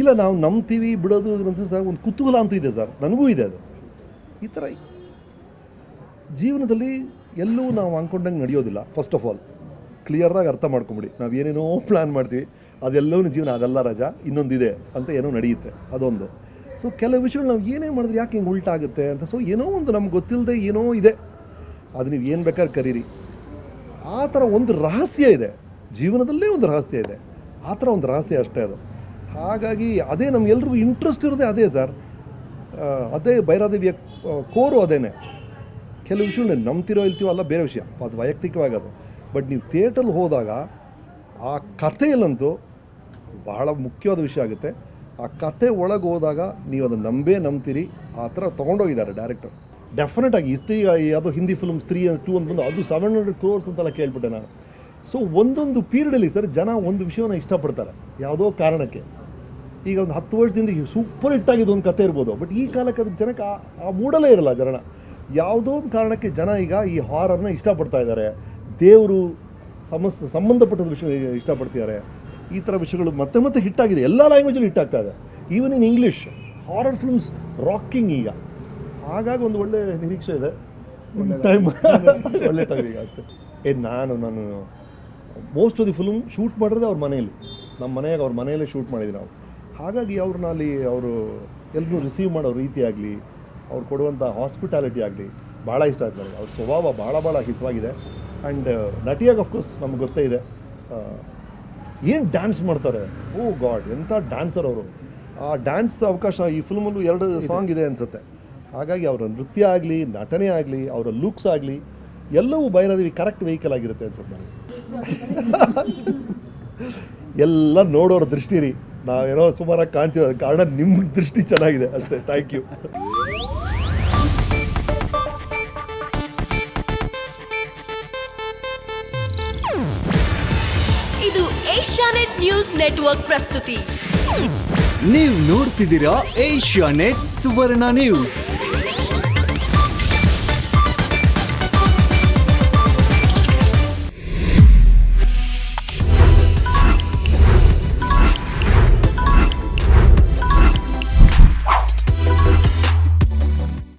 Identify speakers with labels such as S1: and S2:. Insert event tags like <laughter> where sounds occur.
S1: ಇಲ್ಲ, ನಾವು ನಂಬ್ತೀವಿ, ಬಿಡೋದು ಅಂತ ಸರ್ ಒಂದು ಕುತೂಹಲ ಅಂತೂ ಇದೆ ಸರ್. ನನಗೂ ಇದೆ ಅದು. ಈ ಥರ ಜೀವನದಲ್ಲಿ ಎಲ್ಲೂ ನಾವು ಅಂದ್ಕೊಂಡಂಗೆ ನಡೆಯೋದಿಲ್ಲ ಫಸ್ಟ್ ಆಫ್ ಆಲ್ ಕ್ಲಿಯರಾಗಿ ಅರ್ಥ ಮಾಡ್ಕೊಂಬಿಡಿ. ನಾವು ಏನೇನೋ ಪ್ಲ್ಯಾನ್ ಮಾಡ್ತೀವಿ, ಅದೆಲ್ಲವೂ ಜೀವನ ಅದೆಲ್ಲ ರಜಾ, ಇನ್ನೊಂದಿದೆ ಅಂತ ಏನೋ ನಡೆಯುತ್ತೆ, ಅದೊಂದು. ಸೊ ಕೆಲವು ವಿಷಯಗಳು ನಾವು ಏನೇ ಮಾಡಿದ್ರೆ ಯಾಕೆ ಹಿಂಗೆ ಉಲ್ಟಾಗುತ್ತೆ ಅಂತ ಸೊ ಏನೋ ಒಂದು ನಮ್ಗೆ ಗೊತ್ತಿಲ್ಲದೆ ಏನೋ ಇದೆ. ಅದು ನೀವು ಏನು ಬೇಕಾದ್ರೆ ಕರೀರಿ. ಆ ಥರ ಒಂದು ರಹಸ್ಯ ಇದೆ. ಜೀವನದಲ್ಲೇ ಒಂದು ರಹಸ್ಯ ಇದೆ. ಆ ಥರ ಒಂದು ರಹಸ್ಯ ಅಷ್ಟೇ ಅದು. ಹಾಗಾಗಿ ಅದೇ ನಮ್ಗೆಲ್ರಿಗೂ ಇಂಟ್ರೆಸ್ಟ್ ಇರೋದೇ ಅದೇ ಸರ್ ಅದೇ ಭೈರಾದೇವಿಯ ಕೋರು ಅದೇನೆ. ಕೆಲವು ವಿಷಯಗಳು ನಂಬ್ತಿರೋ ಇಲ್ತೀವೋ ಅಲ್ಲ ಬೇರೆ ವಿಷಯ. ಅದು ವೈಯಕ್ತಿಕವಾಗಿ ಅದು. ಬಟ್ ನೀವು ಥಿಯೇಟ್ರಲ್ಲಿ ಹೋದಾಗ ಆ ಕಥೆಯಲ್ಲಂತೂ ಬಹಳ ಮುಖ್ಯವಾದ ವಿಷಯ ಆಗುತ್ತೆ. ಆ ಕತೆ ಒಳಗೆ ಹೋದಾಗ ನೀವು ಅದನ್ನು ನಂಬೇ ನಂಬ್ತೀರಿ. ಆ ಥರ ತೊಗೊಂಡೋಗಿದ್ದಾರೆ ಡೈರೆಕ್ಟರ್ ಡೆಫಿನೆಟ್ ಆಗಿ ಸ್ತ್ರೀ ಯಾವುದೋ ಹಿಂದಿ ಫಿಲ್ಮ್ ಅಂತ ಟೂ ಅಂತ ಬಂದು ಅದು ಸೆವೆನ್ ಹಂಡ್ರೆಡ್ ಕ್ರೋರ್ಸ್ ಅಂತೆಲ್ಲ ಕೇಳ್ಬಿಟ್ಟೆ ನಾನು. ಸೊ ಒಂದೊಂದು ಪೀರಿಯಡಲ್ಲಿ ಸರ್ ಜನ ಒಂದು ವಿಷಯವನ್ನು ಇಷ್ಟಪಡ್ತಾರೆ. ಯಾವುದೋ ಕಾರಣಕ್ಕೆ. ಈಗ ಒಂದು ಹತ್ತು ವರ್ಷದಿಂದ ಸೂಪರ್ ಹಿಟ್ ಆಗಿದ್ದು ಒಂದು ಕತೆ ಇರ್ಬೋದು. ಬಟ್ ಈ ಕಾಲಕ್ಕೆ ಅದು ಜನಕ್ಕೆ ಆ- ಮೂಡಲೇ ಇರಲ್ಲ ಜನ. ಯಾವುದೋ ಒಂದು ಕಾರಣಕ್ಕೆ ಜನ ಈಗ ಈ ಹಾರರ್ನ ಇಷ್ಟಪಡ್ತಾ ಇದ್ದಾರೆ. ದೇವರು ಸಮಸ್ ಸಂಬಂಧಪಟ್ಟದ ವಿಷಯ ಇಷ್ಟಪಡ್ತಿದ್ದಾರೆ. ಈ ಥರ ವಿಷಯಗಳು ಮತ್ತೆ ಮತ್ತೆ ಹಿಟ್ ಆಗಿದೆ. ಎಲ್ಲ ಲ್ಯಾಂಗ್ವೇಜಲ್ಲಿ ಹಿಟ್ ಆಗ್ತಾ ಇದೆ. Even in English horror films rocking ಈಗ. ಹಾಗಾಗಿ ಒಂದು ಒಳ್ಳೆ ನಿರೀಕ್ಷೆ ಇದೆ. ಟೈಮ್ <laughs> ಒಳ್ಳೆ ಟೈಮ್ ಈಗ ಅಷ್ಟೇ. ಏ ನಾನು ನಾನು most of the film shoot ಮಾಡಿರೋದೇ ಅವ್ರ ಮನೆಯಲ್ಲಿ. ನಮ್ಮ ಮನೆಯಾಗ ಅವ್ರ ಮನೆಯಲ್ಲೇ ಶೂಟ್ ಮಾಡಿದ್ವಿ ನಾವು. ಹಾಗಾಗಿ ಅವ್ರನ್ನ ಅಲ್ಲಿ ಅವರು ಎಲ್ಲರೂ ರಿಸೀವ್ ಮಾಡೋ ರೀತಿ ಆಗಲಿ ಅವ್ರು ಕೊಡುವಂಥ ಹಾಸ್ಪಿಟಾಲಿಟಿ ಆಗಲಿ ಭಾಳ ಇಷ್ಟ ಆಯ್ತು ನನಗೆ. ಅವ್ರ ಸ್ವಭಾವ ಭಾಳ ಭಾಳ ಹಿತವಾಗಿದೆ. ಆ್ಯಂಡ್ ನಟಿಯಾಗಿ ಅಫ್ಕೋರ್ಸ್ ನಮ್ಗೆ ಗೊತ್ತೇ ಇದೆ. ಏನು ಡ್ಯಾನ್ಸ್ ಮಾಡ್ತಾರೆ? ಓ ಗಾಡ್ ಎಂಥ ಡ್ಯಾನ್ಸರ್ ಅವರು. ಆ ಡ್ಯಾನ್ಸ್ ಅವಕಾಶ ಈ ಫಿಲ್ಮಲ್ಲೂ ಎರಡು ಸಾಂಗ್ ಇದೆ ಅನಿಸುತ್ತೆ. ಹಾಗಾಗಿ ಅವರ ನೃತ್ಯ ಆಗಲಿ ನಟನೆ ಆಗಲಿ ಅವರ ಲುಕ್ಸ್ ಆಗಲಿ ಎಲ್ಲವೂ ಬೈರಾದೇವಿ ಕರೆಕ್ಟ್ ವೆಹಿಕಲ್ ಆಗಿರುತ್ತೆ ಅನ್ಸುತ್ತೆ ನನಗೆ. <laughs> ಎಲ್ಲ ನೋಡೋರ ದೃಷ್ಟಿ ರೀ ನಾವೇನೋ ಸುಮಾರಾಗಿ ಕಾಣ್ತೀವಿ ಅದಕ್ಕೆ ಕಾರಣ ನಿಮ್ಮ ದೃಷ್ಟಿ ಚೆನ್ನಾಗಿದೆ ಅಷ್ಟೇ. ಥ್ಯಾಂಕ್ ಯು
S2: ಇದು ಏಷ್ಯಾನೆಟ್ ನ್ಯೂಸ್ ನೆಟ್ವರ್ಕ್ ಪ್ರಸ್ತುತಿ.
S3: ನೀವು ನೋಡ್ತಿದ್ದೀರಾ ಏಷ್ಯಾ ನೆಟ್ ಸುವರ್ಣ ನ್ಯೂಸ್.